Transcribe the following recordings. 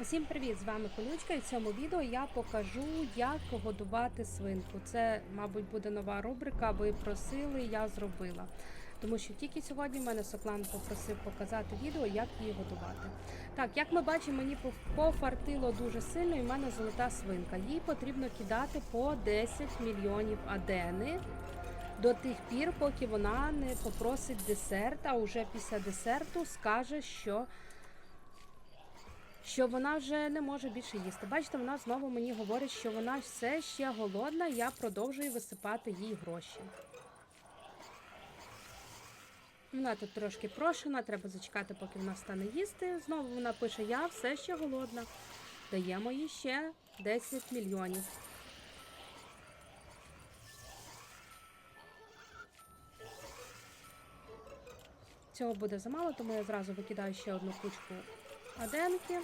Усім привіт! З вами Колючка і в цьому відео я покажу, як годувати свинку. Це, мабуть, буде нова рубрика. Ви просили, я зробила. Тому що тільки сьогодні мене Соклан попросив показати відео, як її годувати. Так, як ми бачимо, мені пофартило дуже сильно, і в мене золота свинка. Їй потрібно кидати по 10 мільйонів адени до тих пір, поки вона не попросить десерт, а вже після десерту скаже, що що вона вже не може більше їсти. Бачите, вона знову мені говорить, що вона все ще голодна, я продовжую висипати їй гроші. Вона тут трошки прошена, треба зачекати, поки вона стане їсти. Знову вона пише: Я все ще голодна. Даємо їй ще 10 мільйонів. Цього буде замало, тому я зразу викидаю ще одну кучку аденки,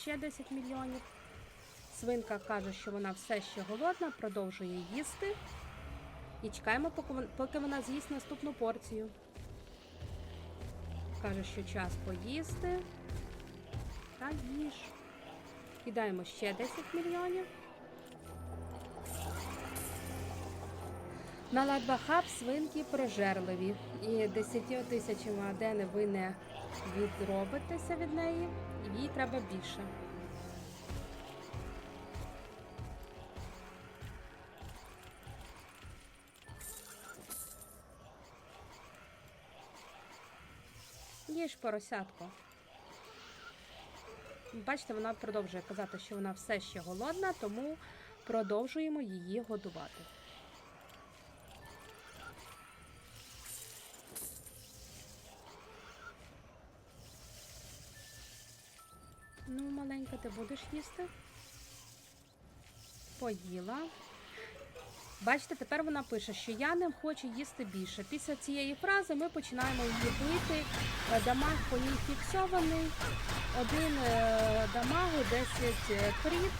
ще 10 мільйонів. Свинка каже, що вона все ще голодна, продовжує їсти. І чекаємо, поки вона з'їсть наступну порцію. Каже, що час поїсти. Та їж. Кидаємо ще 10 мільйонів. На ладбахаб свинки прожерливі. І 10 тисячами адени ви не відробитеся від неї, їй треба більше. Їж поросятко. Бачите, вона продовжує казати, що вона все ще голодна, тому продовжуємо її годувати. Ну, маленька, ти будеш їсти? Поїла. Бачите, тепер вона пише, що я не хочу їсти більше. Після цієї фрази ми починаємо її бити. Дамаг по ній фіксований. Один е, дамагу, 10 е, кріт.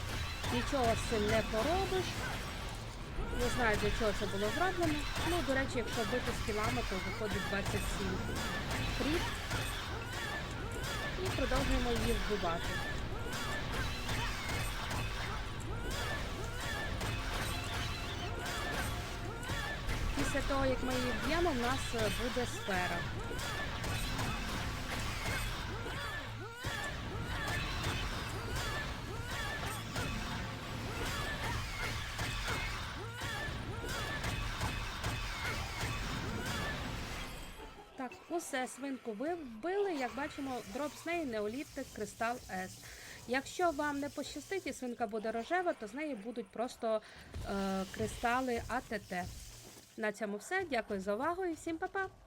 Нічого з цим не поробиш. Не знаю, для чого це було зроблено. Ну, до речі, якщо бити з кілами, то виходить 27 кріт. І продовжуємо її вбивати. Після того, як ми її вб'ємо, в нас буде сфера. Усе свинку ви вбили. Як бачимо, дроп з неї неоліптик кристал С. Якщо вам не пощастить і свинка буде рожева, то з неї будуть просто е, кристали АТТ. На цьому все. Дякую за увагу і всім па-па!